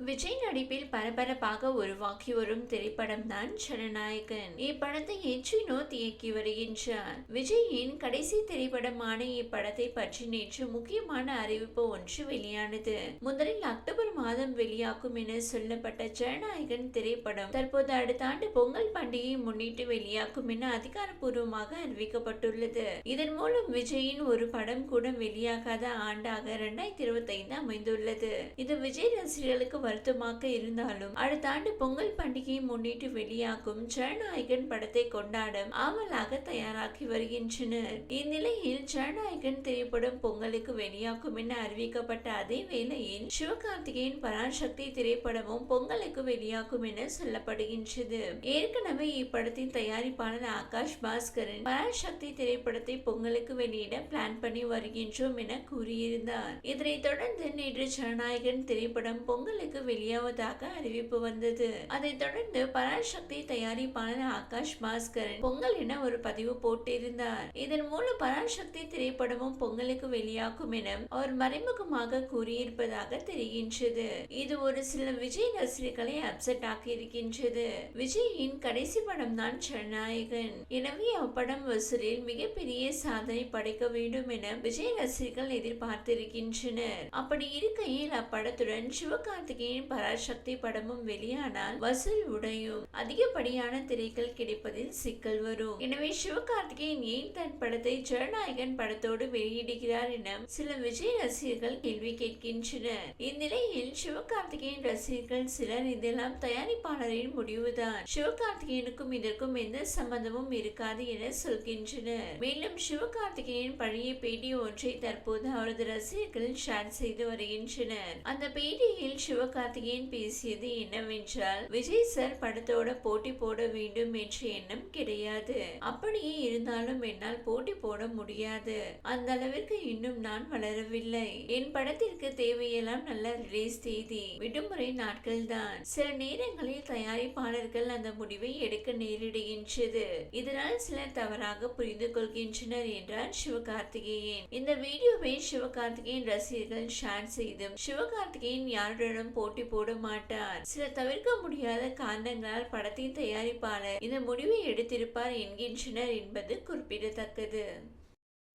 விஜய் நடிப்பில் பரபரப்பாக உருவாக்கி வரும் திரைப்படம் தான் ஜனநாயகன். இப்படத்தை எச் வினோத் இயக்கி வருகின்றார். விஜயின் கடைசி திரைப்படமான இப்படத்தை பற்றி நேற்று முக்கியமான அறிவிப்பு ஒன்று வெளியானது. முதலில் அக்டோபர் மாதம் வெளியாகும் என சொல்லப்பட்ட ஜனநாயகன் திரைப்படம். தற்போது அடுத்த ஆண்டு பொங்கல் பண்டிகையை முன்னிட்டு வெளியாகும் என அதிகாரப்பூர்வமாக அறிவிக்கப்பட்டுள்ளது. இதன் மூலம் விஜயின் ஒரு படம் கூட வெளியாகாத ஆண்டாக இரண்டாயிரத்தி இருபத்தி ஐந்து அமைந்துள்ளது. இது விஜய் ரசிகர்களுக்கு வருத்தமாக இருந்தாலும் அடுத்த ஆண்டு பொங்கல் பண்டிகையை முன்னிட்டு வெளியாகும் ஜனநாயகன் படத்தை கொண்டாட ஆவலாக தயாராகி வருகின்றனர். இந்நிலையில் ஜனநாயகன் திரைப்படம் பொங்கலுக்கு வெளியாகும் என அறிவிக்கப்பட்ட அதே வேளையில் சிவகார்த்திகேயன் பராசக்தி திரைப்படமும் பொங்கலுக்கு வெளியாகும் என சொல்லப்படுகின்றது. ஏற்கனவே இப்படத்தின் தயாரிப்பாளர் ஆகாஷ் பாஸ்கரன் பராசக்தி திரைப்படத்தை பொங்கலுக்கு வெளியிட பிளான் பண்ணி வருகின்றோம் என கூறியிருந்தார். இதனைத் தொடர்ந்து நேற்று ஜனநாயகன் திரைப்படம் பொங்கலுக்கு வெளியாவதாக அறிவிப்பு வந்தது. அதைத் தொடர்ந்து பராசக்தி தயாரிப்பாளர் ஆகாஷ் பாஸ்கரன் பொங்கல் என ஒரு பதிவு போட்டிருந்தார். இதன் மூலம் பராசக்தி திரைப்படமும் பொங்கலுக்கு வெளியாகும் என அவர் மறைமுகமாக கூறியிருப்பதாக தெரிகின்றது. இது ஒரு சில விஜய் ரசிகர்களை அப்செட் ஆக்கி இருக்கின்றது. விஜயின் கடைசி படம் தான் ஜனநாயகன். எனவே அப்படம் வசூலில் மிகப்பெரிய சாதனை படைக்க வேண்டும் என விஜய் ரசிகர்கள் எதிர்பார்த்திருக்கின்றனர். அப்படி இருக்கையில் அப்படத்துடன் சிவகார்த்திகேயன் பராசக்தி படமும் வெளியானால் வசூல் உடையும். அதிகப்படியான திரைகள் கிடைப்பதில் சிக்கல் வரும். எனவே சிவகார்த்திகேயன் ஏன் தன் படத்தை ஜனநாயகன் படத்தோடு வெளியிடுகிறார் என சில விஜய் ரசிகர்கள் கேள்வி கேட்கின்றனர். இந்நிலையில் சிவகார்த்திகேயன் ரசிகர்கள் சிலர் இதெல்லாம் தயாரிப்பாளரின் முடிவுதான். சிவகார்த்திகேயனுக்கும் இதற்கும் எந்த சம்பந்தமும் இருக்காது என சொல்கின்றனர். மேலும் சிவகார்த்திகேயன் பழைய பேட்டி ஒன்றை தற்போது அவரது ரசிகர்கள் ஷேர் செய்து வருகின்றனர். அந்த பேட்டியில் சிவகார்த்திகேயன் பேசியது என்னவென்றால் விஜய் சார் படத்தோட போட்டி போட வேண்டும் என்ற எண்ணம் கிடையாது. அப்படியே இருந்தாலும் என்னால் போட்டி போட முடியாது. அந்த அளவிற்கு இன்னும் நான் வளரவில்லை. என் படத்திற்கு தேவையெல்லாம் நல்ல ரிலீஸ் தேதி விடுமுறை நாட்கள் தான் சில நேரங்களில் தயாரிப்பாளர்கள் அந்த முடிவை எடுக்க நேரிடுகின்றது. இதனால் சிலர் தவறாக புரிந்து கொள்கின்றனர் என்றார் சிவகார்த்திகேயன். இந்த வீடியோவை சிவகார்த்திகேயன் ரசிகர்கள் ஷேர் செய்தும் சிவகார்த்திகேயன் யாருடனும் போட்டி போட மாட்டார். சில தவிர்க்க முடியாத காரணங்களால் படத்தின் தயாரிப்பாளர் இந்த முடிவை எடுத்திருப்பார் என்கின்றனர் என்பது குறிப்பிடத்தக்கது.